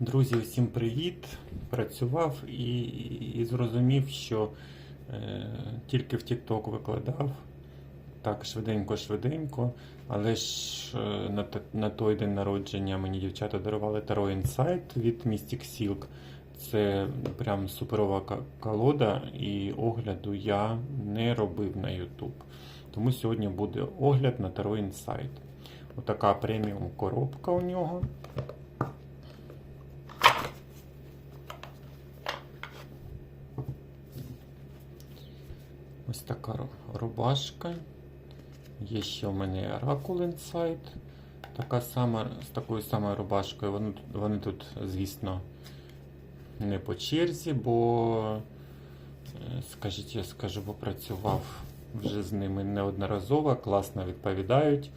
Друзі, усім привіт! Працював і, і зрозумів, що е, тільки в TikTok викладав так швиденько-швиденько, але ж е, на, на той день народження мені дівчата дарували Таро Insight від Mystic Silk. Це прям суперова колода, і огляду я не робив на YouTube. Тому сьогодні буде огляд на Таро Insight. Отака преміум коробка у нього. Ось така рубашка. Є ще в мене Oracle Insight. Така сама, з такою самою рубашкою. Вони, вони тут, звісно, не по черзі, бо, е, скажіть, я скажу, бо працював вже з ними неодноразово, класно відповідають.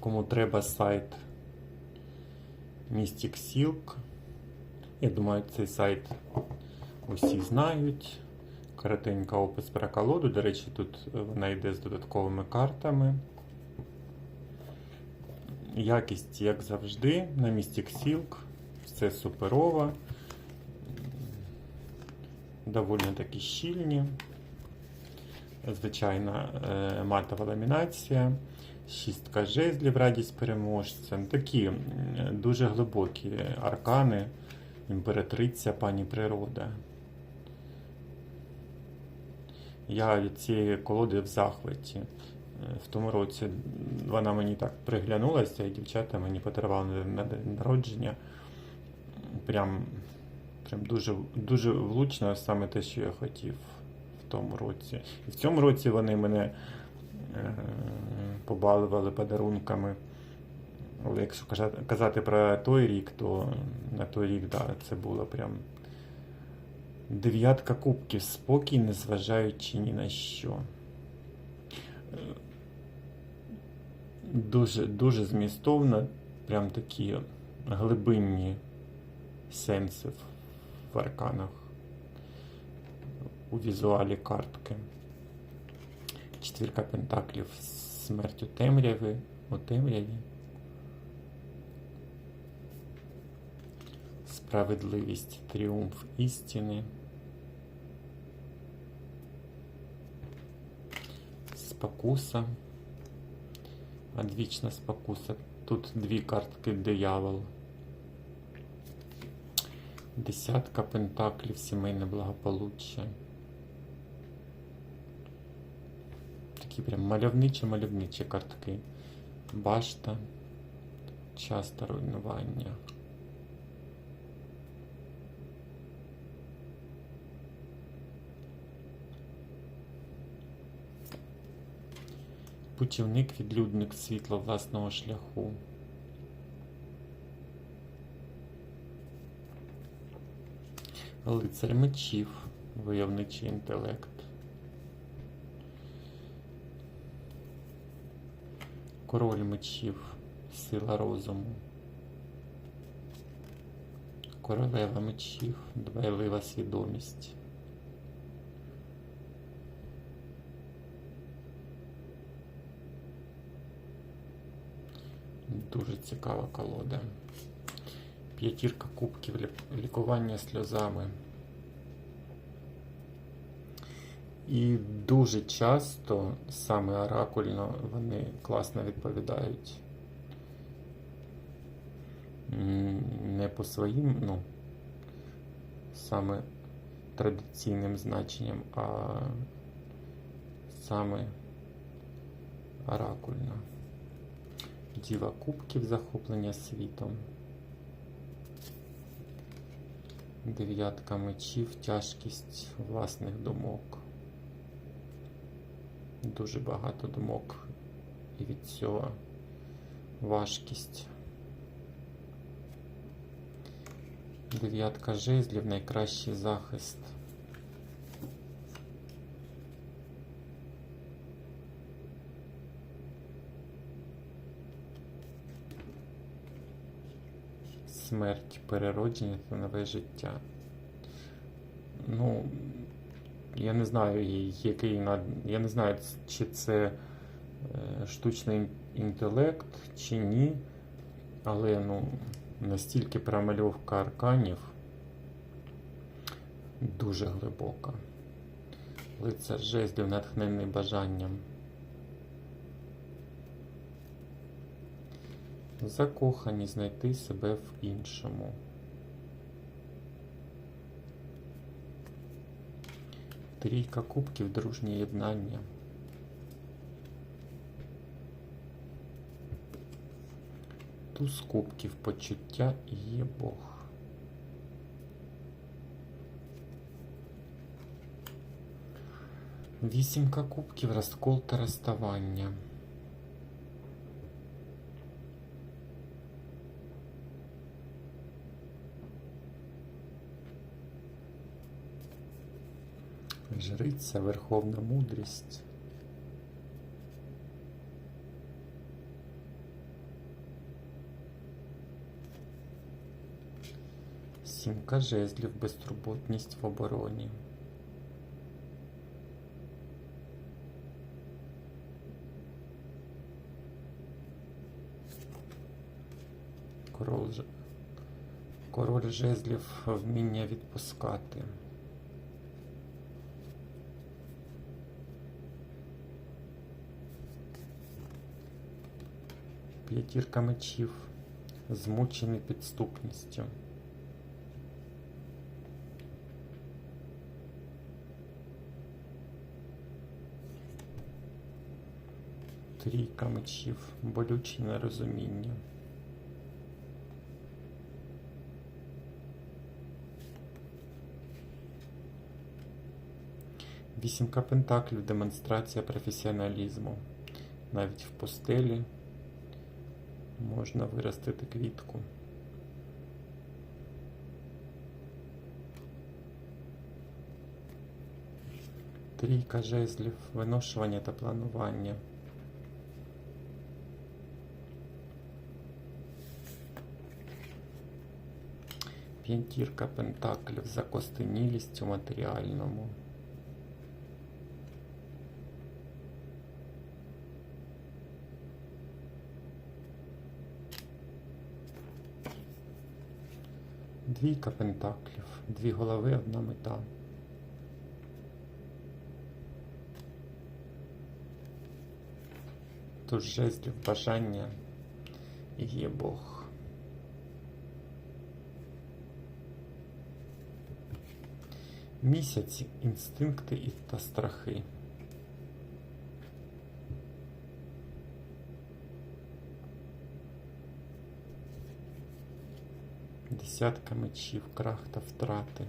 Кому треба сайт Mystic Silk. Я думаю, цей сайт усі знають. Коротенька опис про колоду. До речі, тут вона йде з додатковими картами. Якість, як завжди, на Mystic Silk. Все суперово. Доволі такі щільні. Звичайна е, матова ламінація. Шістка жезлів, радість переможця. Такі дуже глибокі аркани. Імператриця, пані природа. Я від цієї колоди в захваті. Е, В тому році вона мені так приглянулася, і дівчата мені подарували на день народження. Прям, прям дуже, дуже влучно, саме те, що я хотів в тому році. І в цьому році вони мене е, побалували подарунками. Але якщо казати про той рік, то на той рік, да, це було прям. Дев'ятка кубків спокій, незважаючи ні на що. Дуже, дуже змістовно, прям такі глибинні сенси в- арканах у візуалі картки. Четвірка пентаклів смертю темряви у темряві. Справедливість, тріумф істини. Спокуса. Одвічна спокуса. Тут дві картки диявол. Десятка пентаклів, сімейне благополуччя. Такі прям мальовничі мальовничі картки. Башта. Часто руйнування. Путівник, відлюдник світла власного шляху. Лицар мечів, войовничий інтелект. Король мечів, сила розуму. Королева мечів, дбайлива свідомість. Дуже цікава колода. П'ятірка кубків лікування сльозами. І дуже часто саме оракульно вони класно відповідають. Не по своїм, ну, саме традиційним значенням, а саме оракульно. Діва кубків захоплення світом. Дев'ятка мечів, тяжкість власних думок. Дуже багато думок. І від цього важкість. Дев'ятка жезлів найкращий захист. Смерть, переродження та нове життя. Ну, я не знаю, який я не знаю, чи це е, штучний інтелект, чи ні. Але ну, Настільки промальовка арканів дуже глибока. Лицар жезлів натхнений бажанням. Закохані знайти себе в іншому. Трійка кубків дружнє єднання. Туз кубків почуття є Бог. Вісімка кубків розкол та розставання. Жриця, верховна мудрість. Сімка жезлів, безтурботність в обороні. Король, король жезлів вміння відпускати. П'ятірка мечів, змучений підступністю. Трійка мечів, болюче нерозуміння. Вісімка пентаклів, демонстрація професіоналізму. Навіть в постелі можна виростити квітку. Трійка жезлів, виношування та планування. П'ятірка пентаклів, закостенілість у матеріальному. Двійка пентаклів, дві голови, одна мета. Тут жезлів бажання і є Бог. Місяць, інстинкти та страхи. Десятка мечів, крах та втрати.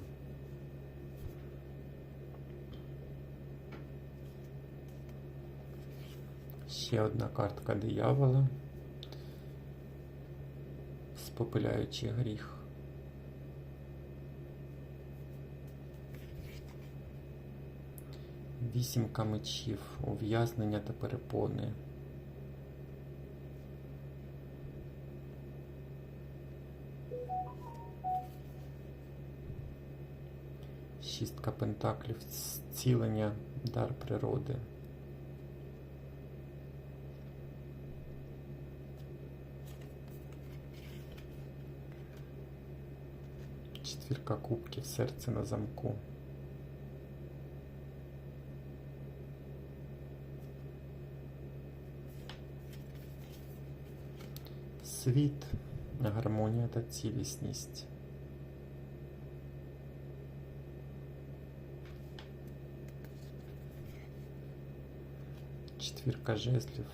Ще одна картка диявола. Спопиляючий гріх. Вісімка мечів, ув'язнення та перепони. Шістка пентаклів, зцілення, дар природи. Четвірка кубків, серце на замку. Світ, гармонія та цілісність. Четвірка жезлів,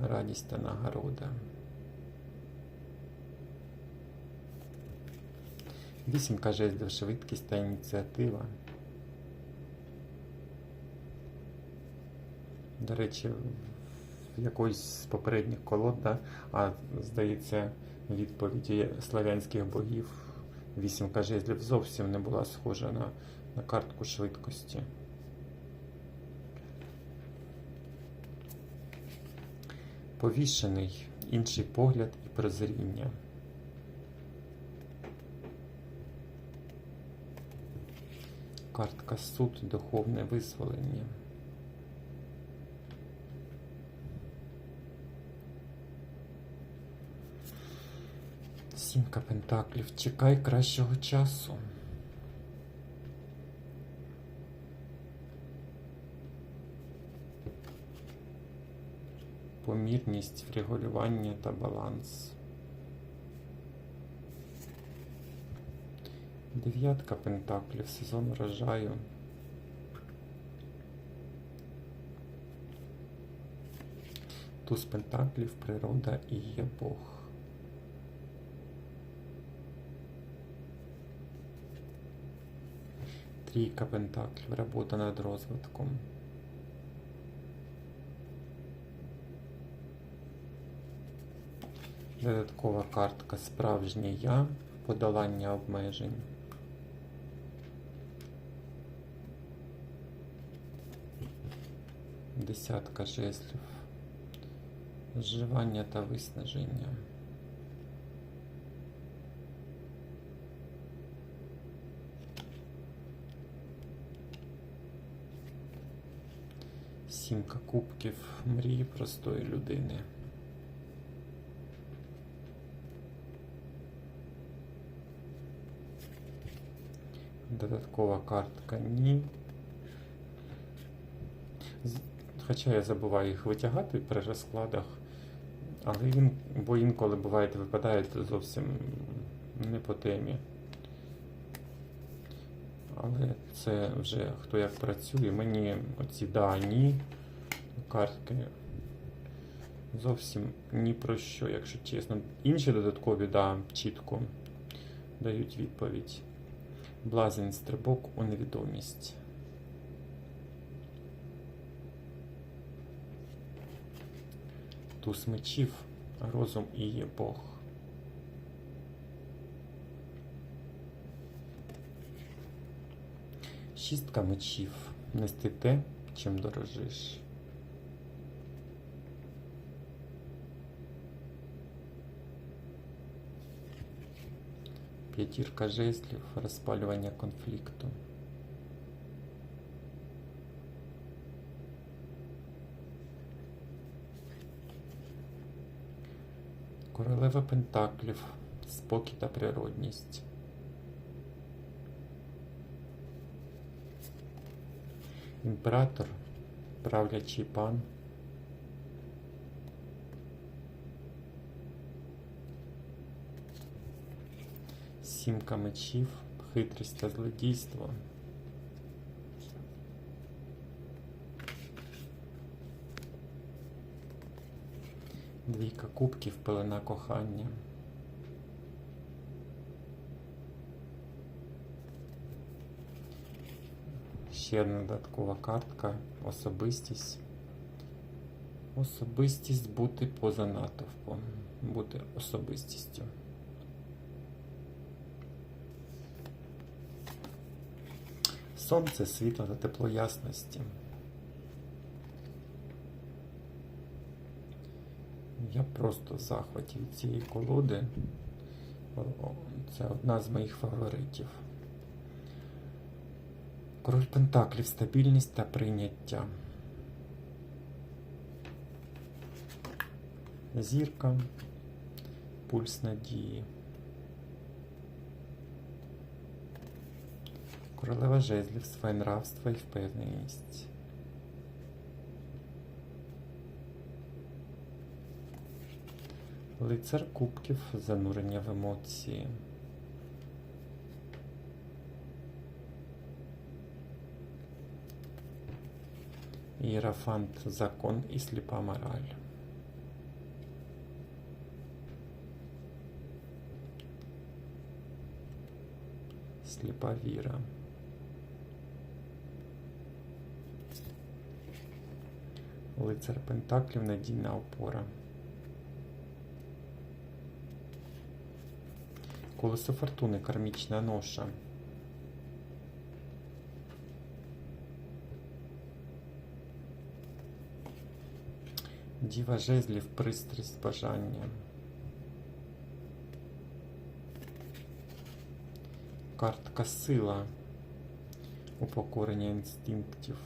радість та нагорода. Вісімка жезлів, швидкість та ініціатива. До речі, в якоїсь з попередніх колод, да, а здається, відповіді славянських богів вісімка жезлів зовсім не була схожа на, на картку швидкості. Повішений, інший погляд і прозріння. Картка суд, духовне визволення. Сімка пентаклів. Чекай кращого часу. Помірність, врегулювання та баланс. Дев'ятка пентаклів, сезон врожаю. Туз пентаклів, природа і є Бог. Трійка пентаклів, робота над розвитком. Додаткова картка Справжнє я, подолання обмежень. Десятка жезлів. Зживання та виснаження. Сімка кубків мрії простої людини. Додаткова картка ні. Хоча я забуваю їх витягати при розкладах, але він, бо інколи буває випадають зовсім не по темі. Але це вже хто як працює. Мені оці да, ні картки зовсім ні про що, якщо чесно. Інші додаткові, да, чітко дають відповідь. Блазень стрибок у невідомість. Туз мечів, розум і є Бог. Шістка мечів. Нести те, чим дорожиш. П'ятірка жезлів, розпалювання конфлікту. Королева Пентаклів, спокій та природність. Імператор, правлячий пан. Сімка мечів, хитрість та злодійство. Двійка кубків, пелена кохання. Ще одна додаткова картка. Особистість. Особистість бути поза натовпом. Бути особистістю. Сонце, світло та тепло ясності. Я просто в захваті від цієї колоди. Це одна з моїх фаворитів. Король Пентаклів, стабільність та прийняття. Зірка, пульс надії. Королева жезлів, своє нравство і впевненість. Лицар кубків, занурення в емоції. Іерафант, закон і сліпа мораль. Сліпа віра. Лицар Пентаклів, надійна опора. Колесо фортуни, кармічна ноша. Діва жезлів, пристрасть, бажання. Картка сила. Упокорення інстинктів.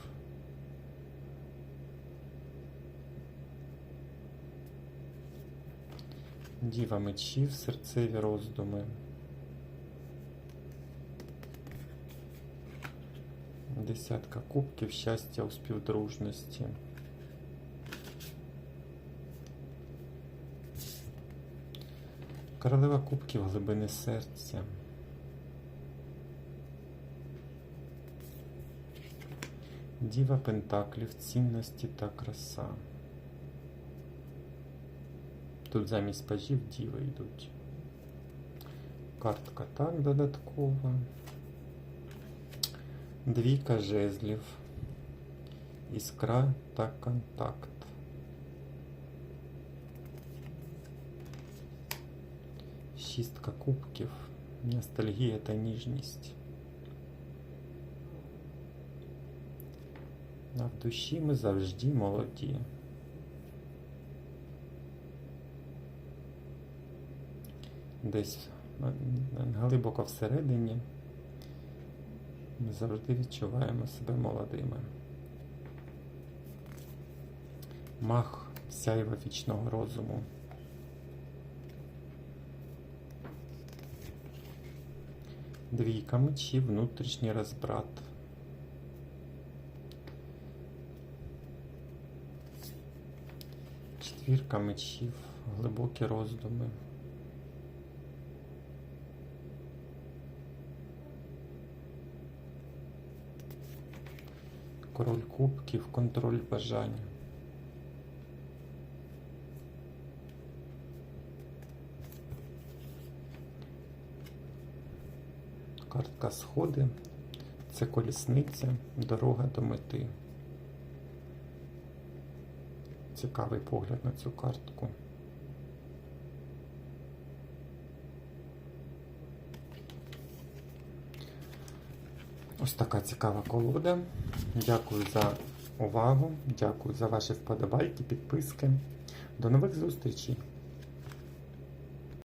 Діва мечів, серцеві роздуми. Десятка кубків, щастя у співдружності. Королева кубків глибини серця. Діва Пентаклів, цінності та краса. Тут замість пажів діви йдуть. Картка так додаткова. Двійка жезлів. Іскра та контакт. Шістка кубків. Ностальгія та ніжність. А в душі ми завжди молоді. Десь е, глибоко всередині ми завжди відчуваємо себе молодими. Мах сяйва вічного розуму. Двійка мечів, внутрішній розбрат. Четвірка мечів, глибокі роздуми. Король кубків, контроль бажання. Картка сходи. Це колісниця, дорога до мети. Цікавий погляд на цю картку. Ось така цікава колода. Дякую за увагу, дякую за ваші вподобайки, підписки. До нових зустрічей!